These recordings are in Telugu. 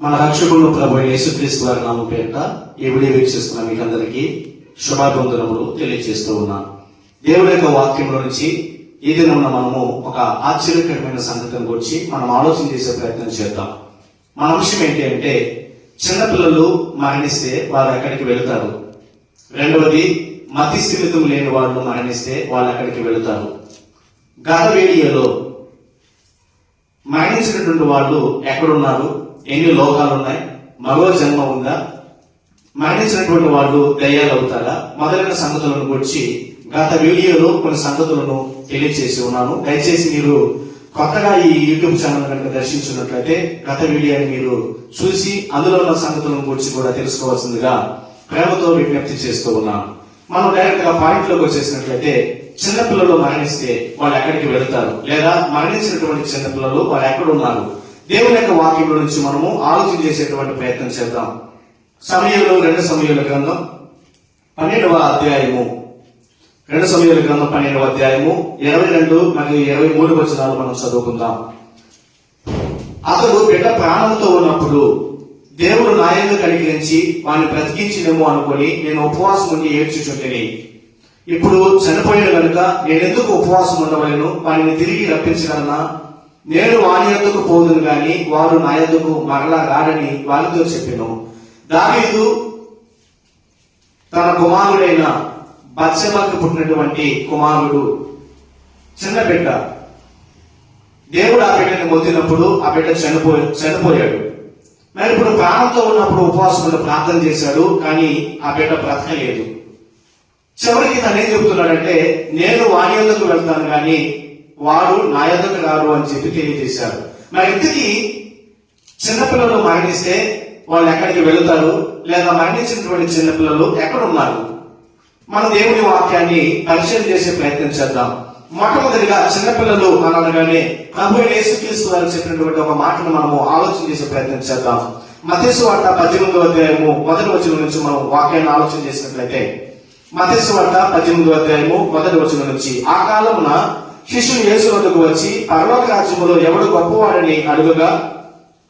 మన రక్షకుడు ప్రభు యేసుక్రీస్తు వారి నామం పేరిట ఈ వీడియో వీక్షిస్తున్న మీకందరికీ శుభాభివందనములు తెలియజేస్తూ ఉన్నాను. దేవుడి యొక్క వాక్యంలో నుంచి ఈ దినమున మనము ఒక ఆశ్చర్యకరమైన సంగతిని గురించి మనం ఆలోచన చేసే ప్రయత్నం చేద్దాం. మన అంశం ఏంటి అంటే చిన్నపిల్లలు మరణిస్తే వారు ఎక్కడికి వెళతారు? రెండవది మతి స్థిమితం లేని వాళ్ళు మరణిస్తే వాళ్ళు ఎక్కడికి వెళతారు? గత వీడియోలో మరణించినటువంటి వాళ్ళు ఎక్కడున్నారు? ఎన్ని లోకాలు ఉన్నాయి మరో జన్మ ఉందా మరణించినటువంటి వాళ్ళు దయ్యాలు అవుతారా మొదలైన సంగతులను గురించి గత వీడియోలో కొన్ని సంగతులను తెలియజేసి ఉన్నాను. దయచేసి మీరు కొత్తగా ఈ యూట్యూబ్ ఛానల్ కనుక దర్శించినట్లయితే గత వీడియోని మీరు చూసి అందులో ఉన్న సంగతులను గురించి కూడా తెలుసుకోవాల్సిందిగా ప్రేమతో విజ్ఞప్తి చేస్తూ ఉన్నాను. మనం డైరెక్ట్గా పాయింట్లోకి వచ్చేసినట్లయితే చిన్నపిల్లలు మరణిస్తే వాళ్ళు ఎక్కడికి వెళ్తారు? లేదా మరణించినటువంటి చిన్నపిల్లలు వాళ్ళు ఎక్కడ ఉన్నారు దేవుని యొక్క వాక్యంలో నుంచి మనము ఆలోచన చేసేటువంటి ప్రయత్నం చేద్దాం. సమయంలో రెండు సమయాల గ్రంథం పన్నెండవ అధ్యాయము. రెండు సమయాల గ్రంథం పన్నెండవ అధ్యాయము. ఇరవై రెండు మరియు ఇరవై మూడు వచనాలు మనం చదువుకుందాం. అతడు బిడ్డ ప్రాణంతో ఉన్నప్పుడు దేవుడు నాయందు కనికరించి వాడిని బ్రతికించినేమో అనుకొని నేను ఉపవాసం ఉండి ఏడ్చుచుంటిని. ఇప్పుడు చనిపోయిన కనుక నేనెందుకు ఉపవాసం ఉండవలను? వాడిని తిరిగి రప్పించగలనా? నేను వారి ఎందుకు పోదును గాని వారు నా ఎందుకు మరలా రాడని వారితో చెప్పాను. దావీదు తన కుమారుడైన బత్సమకు పుట్టినటువంటి కుమారుడు చిన్న బిడ్డ. దేవుడు ఆ బిడ్డను మొద్దినప్పుడు ఆ బిడ్డ చనిపో చనిపోయాడు. మరి ఇప్పుడు ప్రాణంతో ఉన్నప్పుడు ఉపవాసం ప్రార్థన చేశాడు కానీ ఆ బిడ్డ బ్రతకలేదు. చివరికి తను ఏం చెబుతున్నాడంటే నేను వారి వెళ్తాను కానీ వారు నా యొద్దకు అని చెప్పి తెలియజేశారు. మరి ఇంతకీ చిన్నపిల్లలు మరణిస్తే వాళ్ళు ఎక్కడికి వెళుతారు? లేదా మరణించినటువంటి చిన్నపిల్లలు ఎక్కడ ఉన్నారు మన దేవుని వాక్యాన్ని పరిచయం చేసే ప్రయత్నం చేద్దాం. మొట్టమొదటిగా చిన్నపిల్లలు అని అనగానే ప్రభు యేసుక్రీస్తు వారు చెప్పినటువంటి ఒక మాటను మనము ఆలోచన చేసే ప్రయత్నం చేద్దాం. మతేసు వార్త పద్దెనిమిదో అధ్యాయము మొదటి వచనం నుంచి మనం వాక్యాన్ని ఆలోచన చేసినట్లయితే మతేసు వార్త పద్దెనిమిదో అధ్యాయము మొదటి వచనం నుంచి ఆ కాలమున శిష్యులు యేసు వద్దకు వచ్చి పర్వత రాజ్యములో ఎవడు గొప్పవాడని అడుగుగా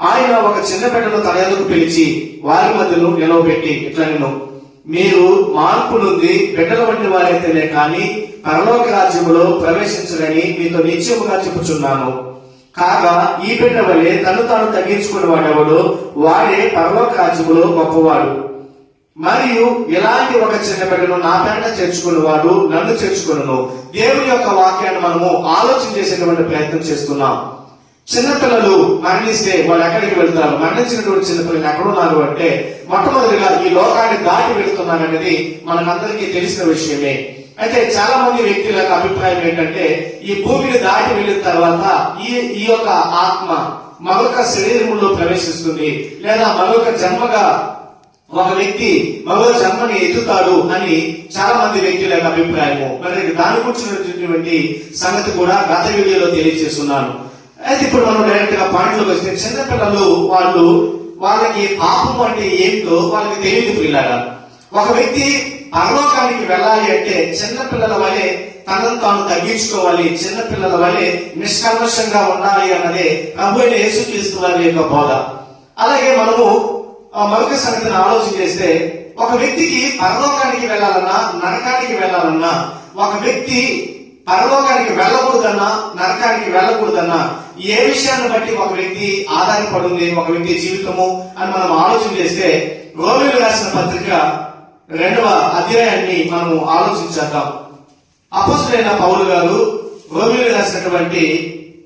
ఆయన ఒక చిన్న బిడ్డను తన ఎదుకు పిలిచి వారి మధ్యలో నిలవబెట్టి ఇట్లా నేను మీరు మార్పు నుండి బిడ్డల వంటి వారైతేనే కానీ పరలోక రాజ్యములో ప్రవేశించరని మీతో నిశ్చయముగా చెప్పుచున్నాను. కాగా ఈ బిడ్డ వలె తను తాను తగ్గించుకున్న వాడెవడు వాడే పరలోక రాజ్యములో గొప్పవాడు. మరియు ఇలాంటి ఒక చిన్న బిడ్డను నా పేట చేర్చుకున్నవాడు నన్ను చేర్చుకును దేవుని యొక్క వాక్యాన్ని మనము ఆలోచన చేసేటువంటి ప్రయత్నం చేస్తున్నాం. చిన్నపిల్లలు మరణిస్తే వాళ్ళు ఎక్కడికి వెళ్తారు? మరణించినటువంటి చిన్నపిల్లలు ఎక్కడున్నారు అంటే మొట్టమొదటిగా ఈ లోకాన్ని దాటి వెళుతున్నారనేది మనకందరికీ తెలిసిన విషయమే. అయితే చాలా మంది వ్యక్తుల యొక్క అభిప్రాయం ఏంటంటే ఈ భూమిని దాటి వెళ్ళిన తర్వాత ఈ ఈ యొక్క ఆత్మ మరొక శరీరంలో ప్రవేశిస్తుంది లేదా మరొక జన్మగా ఒక వ్యక్తి మరో జన్మని ఎత్తుతాడు అని చాలా మంది వ్యక్తుల యొక్క అభిప్రాయము. మరి దాని గురించినటువంటి సంగతి కూడా గత వీడియోలో తెలియజేస్తున్నాను. అయితే ఇప్పుడు మనం డైరెక్ట్గా పాయింట్లోకి వస్తే చిన్నపిల్లలు వాళ్ళు వాళ్ళకి పాపం అంటే ఏంటో వాళ్ళకి తెలియదు పిల్లగా ఒక వ్యక్తి పరలోకానికి వెళ్ళాలి అంటే చిన్నపిల్లల వలె తనను తాను తగ్గించుకోవాలి చిన్నపిల్లల వలె నిష్కల్మషంగా ఉండాలి అన్నదే ప్రభు అయిన యేసుక్రీస్తు వారి యొక్క బోధ. అలాగే మనము మరొక సంగతిని ఆలోచన చేస్తే ఒక వ్యక్తికి పరలోకానికి వెళ్ళాలన్నా నరకానికి వెళ్ళాలన్నా ఒక వ్యక్తి పరలోకానికి వెళ్ళకూడదన్నా నరకానికి వెళ్ళకూడదన్నా ఏ విషయాన్ని బట్టి ఒక వ్యక్తి ఆధారపడింది ఒక వ్యక్తి జీవితము అని మనం ఆలోచన చేస్తే రోమిలు రాసిన పత్రిక రెండవ అధ్యాయాన్ని మనము ఆలోచించేద్దాం. అపోసులైన పౌలు గారు రోమిలు రాసినటువంటి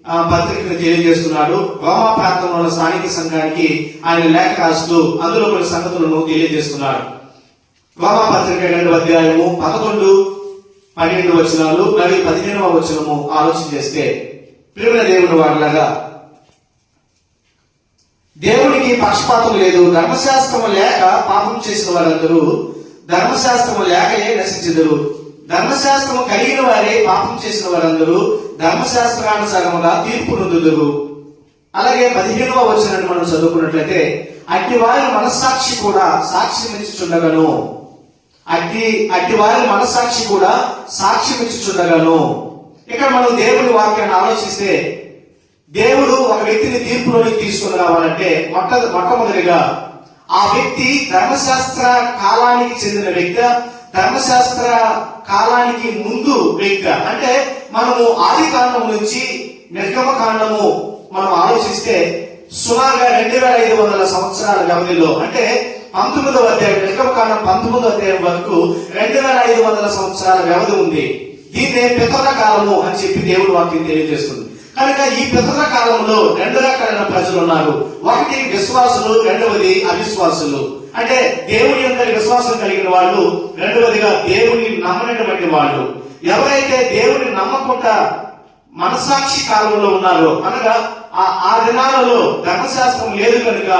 పత్రికను తెలియజేస్తున్నాడు. రోమా ప్రాంతంలో ఉన్న స్థానిక సంఘానికి ఆయన లేఖ రాస్తూ అందులో కొన్ని సంగతులను తెలియజేస్తున్నాడు. రోమా పత్రిక రెండు అధ్యాయము పదకొండు పన్నెండు వచనాలు మరియు పదిహేనవ వచనము ఆలోచన చేస్తే ప్రేమ దేవుని వారిలాగా దేవునికి పక్షపాతం లేదు. ధర్మశాస్త్రము లేక పాపం చేసిన వారందరూ ధర్మశాస్త్రము లేకయే నశించెదరు. ధర్మశాస్త్రము కలిగిన వారే పాపం చేసిన వారందరూ ధర్మశాస్త్రానుసారముగా తీర్పు నొందుదురు. అలాగే పదిహేనవ వచనాన్ని మనం చదువుకున్నట్లయితే అట్టి వారి మనస్సాక్షి కూడా సాక్షి మించుచుండగను. అట్టి అట్టి వారి మనస్సాక్షి కూడా సాక్షి మించుచుండగను. ఇక్కడ మనం దేవుని వాక్యాన్ని ఆలోచిస్తే దేవుడు ఒక వ్యక్తిని తీర్పులోకి తీసుకుని రావాలంటే మొట్ట మొట్టమొదటిగా ఆ వ్యక్తి ధర్మశాస్త్ర కాలానికి చెందిన వ్యక్తి ధర్మశాస్త్ర కాలానికి ముందు వ్యక్తి అంటే మనము ఆది కాండం నుంచి నిర్గమ కాండము మనం ఆలోచిస్తే సుమారుగా రెండు వేల ఐదు వందల సంవత్సరాల వ్యవధిలో అంటే పంతొమ్మిదవ అధ్యాయం నిర్గమ కాండం పంతొమ్మిదవ అధ్యాయం వరకు రెండు వేల ఐదు వందల సంవత్సరాల వ్యవధి ఉంది. దీన్నే పితర కాలము అని చెప్పి దేవుడు వాక్యం తెలియజేస్తుంది. కనుక ఈ పితర కాలంలో రెండు రకాలైన ప్రజలు ఉన్నారు. ఒకటి విశ్వాసులు రెండవది అవిశ్వాసులు. అంటే దేవుని అందరి విశ్వాసం కలిగిన వాళ్ళు రెండవదిగా దేవుని నమ్మనటువంటి వాళ్ళు. ఎవరైతే దేవుని నమ్మకుండా మనసాక్షి కాలంలో ఉన్నారో అనగా ఆ ఆ దినాలలో ధర్మశాస్త్రం లేదు కనుక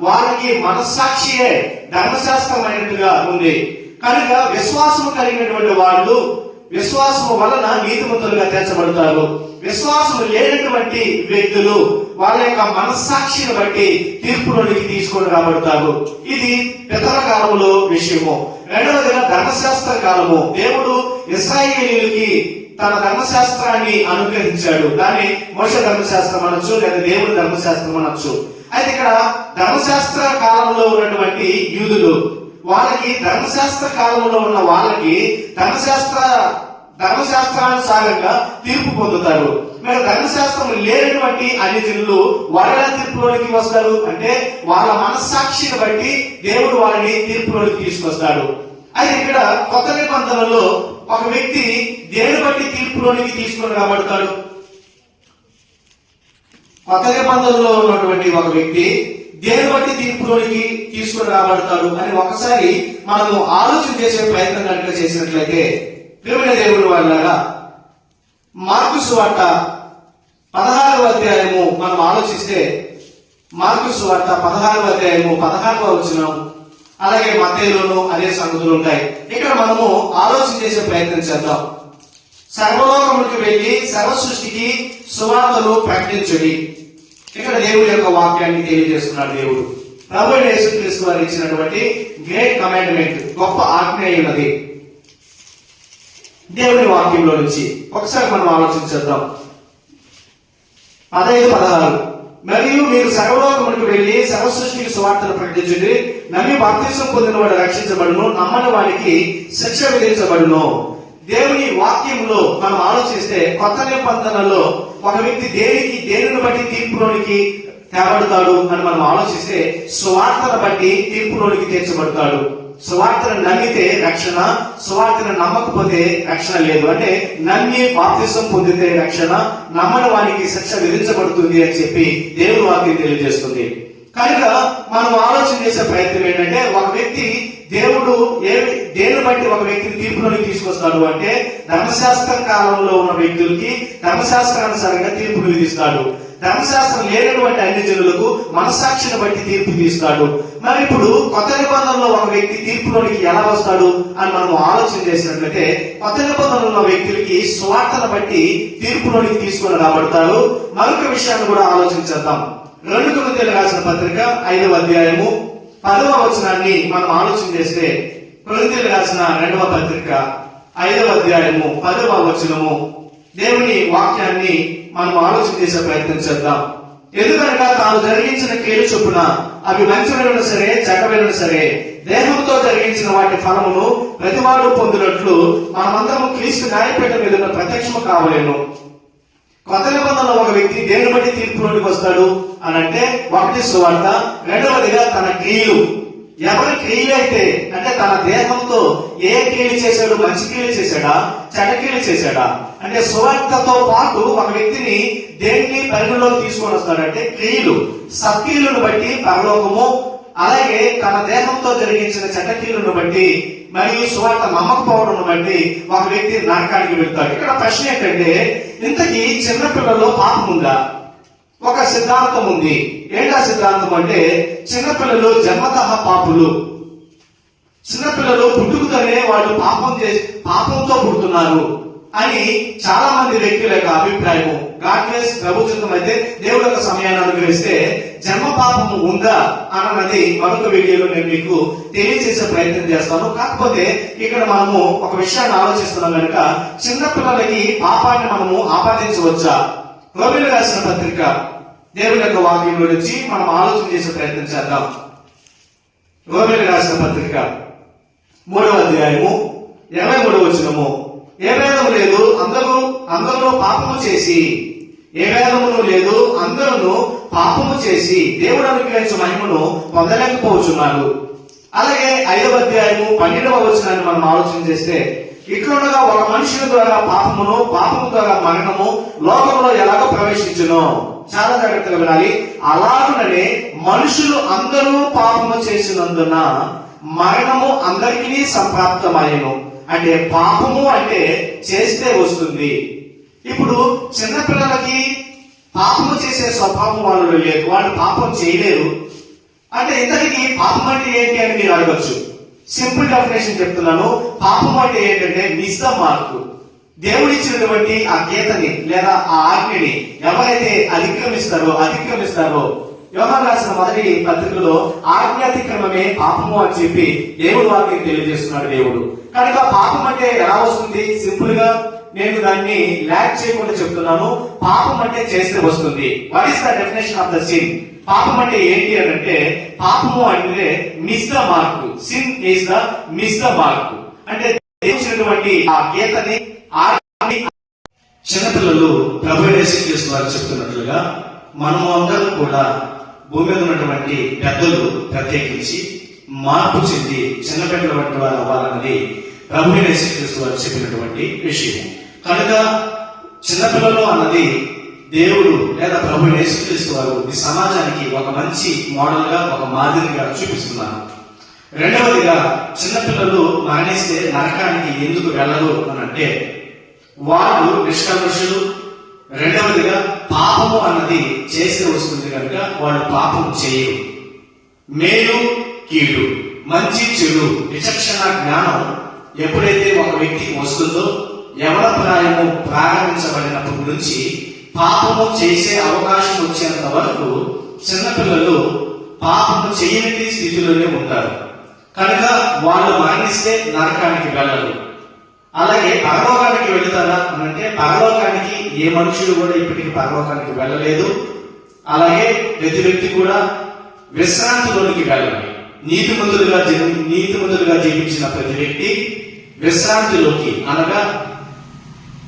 వారికి మనస్సాక్షియే ధర్మశాస్త్రం అయినట్టుగా ఉంది. కనుక విశ్వాసం కలిగినటువంటి వాళ్ళు విశ్వాసము వలన నీతిమంతులుగా తీర్చబడతారు విశ్వాసము లేనటువంటి వ్యక్తులు వాళ్ళ యొక్క మనస్సాక్షిని బట్టి తీర్పులోనికి తీసుకొని రాబడతారు. ఇది పితర కాలంలో విషయము. రెండవదిగా ధర్మశాస్త్ర కాలము. దేవుడు ఇస్రాయేలీలకి తన ధర్మశాస్త్రాన్ని అనుగ్రహించాడు. దాన్ని మోష ధర్మశాస్త్రం అనొచ్చు లేదా దేవుడి ధర్మశాస్త్రం అనొచ్చు. అయితే ఇక్కడ ధర్మశాస్త్ర కాలంలో ఉన్నటువంటి యూదులు వాళ్ళకి ధర్మశాస్త్ర కాలంలో ఉన్న వాళ్ళకి ధర్మశాస్త్ర ధర్మశాస్త్రానుసారంగా తీర్పు పొందుతారు. మరి ధర్మశాస్త్రం లేనటువంటి అన్ని జనులు వాళ్ళ తీర్పులోనికి వస్తారు. అంటే వాళ్ళ మనస్సాక్షిని బట్టి దేవుడు వాళ్ళని తీర్పులోనికి తీసుకొస్తాడు. అయితే ఇక్కడ కొత్త నిబంధనలో ఒక వ్యక్తి దేని బట్టి తీర్పులోనికి తీసుకొని రాబడతాడు? కొత్త నిబంధనలో ఉన్నటువంటి ఒక వ్యక్తి దేని బట్టి తీర్పులోనికి తీసుకుని రాబడతాడు అని ఒకసారి మనము ఆలోచన చేసే ప్రయత్నం కనుక చేసినట్లయితే ప్రేమిన దేవుడు వాళ్ళగా మార్కుసు సువార్త పదహారవ అధ్యాయము మనం ఆలోచిస్తే మార్కు సువార్త పదహారవ అధ్యాయము పదహారవ వచ్చినాం అలాగే మతేలోను అనే సంగతులు ఉంటాయి. ఇక్కడ మనము ఆలోచన చేసే ప్రయత్నం చేద్దాం. సర్వలోకములకు వెళ్ళి సర్వ సృష్టికి సువార్తలు ప్రకటించుడి. ఇక్కడ దేవుడి యొక్క వాక్యాన్ని తెలియజేస్తున్నాడు దేవుడు. ప్రభు యేసుక్రీస్తు వారు ఇచ్చినటువంటి గ్రేట్ కమాండ్మెంట్ గొప్ప ఆజ్ఞ ఉన్నది దేవుని వాక్యంలో నుంచి ఒకసారి మనం ఆలోచించేద్దాం పదహైదు పదహారు. మరియు మీరు సర్వలోకమునికి వెళ్ళి సర్వసృష్టికి సువార్తను ప్రకటించండి నమ్మి బాప్తిసం పొందిన వాడు రక్షించబడును నమ్మని వాడికి శిక్ష విధించబడును. దేవుని వాక్యంలో మనం ఆలోచిస్తే కొత్త నిబంధనలో ఒక వ్యక్తి దేనికి దేనిని బట్టి తీర్పులోనికి తేబడతాడు అని మనం ఆలోచిస్తే సువార్తను బట్టి తీర్పులోనికి తీర్చబడతాడు సువార్తను నమ్మితే రక్షణ సువార్తను నమ్మకపోతే రక్షణ లేదు. అంటే నమ్మి బాప్తిసం పొందితే రక్షణ నమ్మని వారికి శిక్ష విధించబడుతుంది అని చెప్పి దేవుడు వాక్యం తెలియజేస్తుంది. కనుక మనం ఆలోచన చేసే ప్రయత్నం ఏంటంటే ఒక వ్యక్తి దేవుడు ఏ దేని బట్టి ఒక వ్యక్తిని తీర్పులోకి తీసుకొస్తాడు అంటే ధర్మశాస్త్ర కాలంలో ఉన్న వ్యక్తులకి ధర్మశాస్త్రానుసారంగా తీర్పు విధిస్తాడు. ధర్మశాస్త్రం లేనటువంటి అన్ని జనులకు మనస్సాక్షిని బట్టి తీర్పు తీస్తాడు. మరి ఇప్పుడు కొత్త నిబంధనలో ఒక వ్యక్తి తీర్పులోనికి ఎలా వస్తాడు అని మనం ఆలోచన చేసినట్లయితే కొత్త నిబంధనలో ఉన్న వ్యక్తులకి స్వార్థను బట్టి తీర్పులోనికి తీసుకుని రాబడతాడు మరొక విషయాన్ని కూడా ఆలోచించేద్దాం రెండు కొరింథీయులకు రాసిన పత్రిక ఐదవ అధ్యాయము పదవ వచనాన్ని మనం ఆలోచన చేస్తే కొరింథీయులకు రాసిన రెండవ పత్రిక ఐదవ అధ్యాయము పదవ వచనము దేవుని వాక్యాన్ని మనం ఆలోచన చేసే ప్రయత్నం చేద్దాం. ఎందుకనగా తాను జరిగించిన కీలు చొప్పున అవి మంచివైన సరే చెడ్డవైన సరే దేహంతో జరిగించిన వాటి ఫలమును ప్రతివాడు పొందినట్లు మనమందరం క్రీస్తు న్యాయపేట మీద ప్రత్యక్షము కావలేను కొత్త నిబంధనలో ఒక వ్యక్తి దేని బట్టి తీర్పులోనికి వస్తాడు అని అంటే ఒకటి సువార్త రెండవదిగా తన క్రియలు. ఎవరి క్రియలు అయితే అంటే తన దేహంతో ఏ క్రియలు చేశాడు మంచి క్రియలు చేశాడా చెడ్డ క్రియలు చేశాడా అంటే సువార్తతో పాటు ఒక వ్యక్తిని దేన్ని పరిగణలోకి తీసుకొని వస్తాడంటే క్రియలు. సత్క్రియలను బట్టి పరలోకము అలాగే తన దేహంతో జరిగించిన చెడ్డకీలను బట్టి మరియు సువార్త నమ్మకపోవడం బట్టి ఒక వ్యక్తి నరకానికి వెళ్తాడు. ఇక్కడ ప్రశ్న ఏంటంటే ఇంతకీ చిన్నపిల్లల్లో పాపం ఉందా? ఒక సిద్ధాంతం ఉంది. ఏంటా సిద్ధాంతం అంటే చిన్నపిల్లలు జన్మతః పాపులు. చిన్నపిల్లలు పుట్టుకతోనే వాళ్ళు పాపం చేసి పాపంతో పుడుతున్నారు అని చాలా మంది వ్యక్తుల యొక్క అభిప్రాయము. గాడ్లెస్ ప్రభుత్వం అయితే దేవుడు యొక్క సమయాన్ని అనుగ్రహిస్తే జన్మ పాపం ఉందా అన్నది మరొక వీడియోలో నేను మీకు తెలియజేసే ప్రయత్నం చేస్తాను. కాకపోతే ఇక్కడ మనము ఒక విషయాన్ని ఆలోచిస్తున్నాం కనుక చిన్నపిల్లలకి పాపాన్ని మనము ఆపాదించవచ్చా? రోమిలు రాసిన పత్రిక దేవుని యొక్క వాక్యం నుంచి మనం ఆలోచన చేసే ప్రయత్నం చేద్దాం. రోమిలు రాసిన పత్రిక మూడవ అధ్యాయము ఇరవై మూడవ వచనము. ఏ భేదము లేదు అందరూ అందరూ పాపము చేసి ఏ భేదమును లేదు అందరూ పాపము చేసి దేవుడు అనుగ్రహించిన మహిమను పొందలేకపోతున్నారు అలాగే ఐదవ అధ్యాయము పన్నెండవ వచనాన్ని మనం ఆలోచన చేస్తే ఇట్లుండగా ఒక మనుషుల ద్వారా పాపమును పాపము ద్వారా మరణము లోకంలో ఎలాగ ప్రవేశించును? చాలా జాగ్రత్తగా వినాలి. అలాగుననే మనుషులు అందరూ పాపము చేసినందున మరణము అందరికీ సంప్రాప్తమయ్యను. అంటే పాపము అంటే చేస్తే వస్తుంది. ఇప్పుడు చిన్నపిల్లలకి పాపము చేసే స్వభావం వాళ్ళు లేదు. వాళ్ళు పాపం చేయలేరు. అంటే ఇంతటికి పాపం అంటే ఏంటి అని మీరు అడగచ్చు. సింపుల్ డెఫినేషన్ చెప్తున్నాను. పాపం అంటే ఏంటంటే మిస్ మార్పు. దేవుడిచ్చినటువంటి ఆ గీతని లేదా ఆ ఆజ్ఞని ఎవరైతే అతిక్రమిస్తారో అతిక్రమిస్తారో యోగా రాసిన మొదటి పత్రికలో ఆజ్ఞాతిక్రమమే పాపము అని చెప్పి దేవుడు వాక్యం తెలియజేస్తున్నాడు దేవుడు. కనుక పాపం అంటే ఎలా వస్తుంది? సింపుల్గా నేను దాన్ని ల్యాక్ చేయకుండా చెప్తున్నాను. పాపం అంటే చేస్తే వస్తుంది. What is the definition of the sin పాపం అంటే ఏంటి అని అంటే పాపము అంటే miss the mark sin is the miss the mark అంటే దేవుడిచ్చినటువంటి ఆ గీతని చిన్నపిల్లలు ప్రభు చేసిన వారు చెప్తున్నట్లుగా మనము అందరం కూడా భూమి మీద ఉన్నటువంటి పెద్దలు ప్రత్యేకించి మార్పు చెంది చిన్నపిల్లల వంటి వారు అవ్వాలన్నది ప్రభు యేసుక్రీస్తు వారు చెప్పినటువంటి విషయం. కనుక చిన్నపిల్లలు అన్నది దేవుడు లేదా ప్రభు యేసుక్రీస్తు వారు ఈ సమాజానికి ఒక మంచి మోడల్గా ఒక మాదిరిగా చూపిస్తున్నారు. రెండవదిగా చిన్నపిల్లలు మరణిస్తే నరకానికి ఎందుకు వెళ్ళరు అని అంటే వాళ్ళు నిష్కర్షులు రెండవదిగా పాపము అన్నది చేసి వస్తుంది కనుక వాళ్ళు పాపం చేయరు. మేలు కీడు మంచి చెడు విచక్షణ జ్ఞానం ఎప్పుడైతే ఒక వ్యక్తికి వస్తుందో యవనప్రాయము ప్రారంభించబడినప్పటి నుంచి పాపము చేసే అవకాశం వచ్చేంత వరకు చిన్నపిల్లలు పాపము చేయని స్థితిలోనే ఉంటారు. కనుక వాళ్ళు మరణిస్తే నరకానికి వెళ్ళరు. అలాగే పరలోకానికి వెళుతారా అని అంటే పరలోకానికి ఏ మనుషులు కూడా ఇప్పటికి పరలోకానికి వెళ్ళలేదు. అలాగే ప్రతి వ్యక్తి కూడా విశ్రాంతిలోనికి వెళ్ళాలి నీతిమంతులుగా జీ- నీతిమంతులుగా జీవించిన ప్రతి వ్యక్తి విశ్రాంతిలోకి అనగా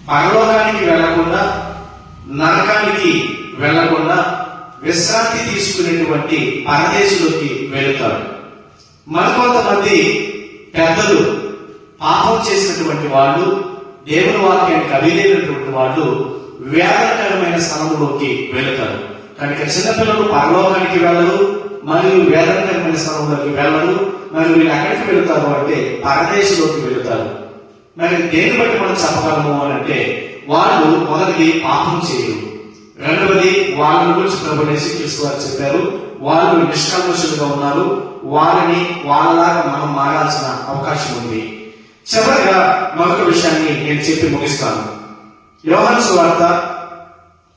పరలోకానికి వెళ్ళకుండా నరకానికి వెళ్ళకుండా విశ్రాంతి తీసుకునేటువంటి పరదేశంలోకి వెళుతారు. మరికొంతమంది పెద్దలు పాపం చేసినటువంటి వాళ్ళు దేవుని వాక్యానికి అవిలేనటువంటి వాళ్ళు వేదనకరమైన స్థలంలోకి వెళుతారు. కనుక చిన్నపిల్లలు పరలోకానికి వెళ్ళరు మరియు వేదనకరమైన స్థలంలోకి వెళ్ళరు మరియు వీళ్ళు ఎక్కడికి వెళుతారు అంటే పరదేశంలోకి వెళుతారు. మరి దేని బట్టి మనం చెప్పగలము అని అంటే వాళ్ళు మొదటిది పాపం చేయరు. రెండవది వాళ్ళని గురించి ప్రభు యేసుక్రీస్తు వారు చెప్పారు వాళ్ళు నిష్కల్మషులుగా ఉన్నారు. వాళ్ళని వాళ్ళలాగా మనం మారాల్సిన అవకాశం ఉంది. చివరిగా మరొక విషయాన్ని నేను చెప్పి ముగిస్తాను. యోహాను సువార్త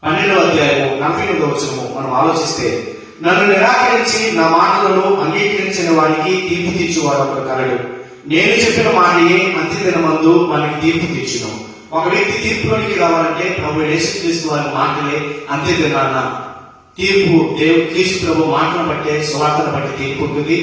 పన్నెండవ అధ్యాయము నలభై ఎనిమిదవ వచనము మనం ఆలోచిస్తే నన్ను నిరాకరించి నా మాటలను అంగీకరించిన వారికి తీర్పు తీర్చువాడు ఒక కలడు నేను చెప్పిన మాటయే అంత్య దినమందు మనకి తీర్పు తెచ్చును ఒక వ్యక్తి తీర్పులోనికి రావాలంటే ప్రభు యేసుక్రీస్తు వారి మాటలే అంత్య దినాన తీర్పు దేవు క్రీస్తు ప్రభు మాటను బట్టే సువార్తను బట్టి తీర్పు ఉంటుంది.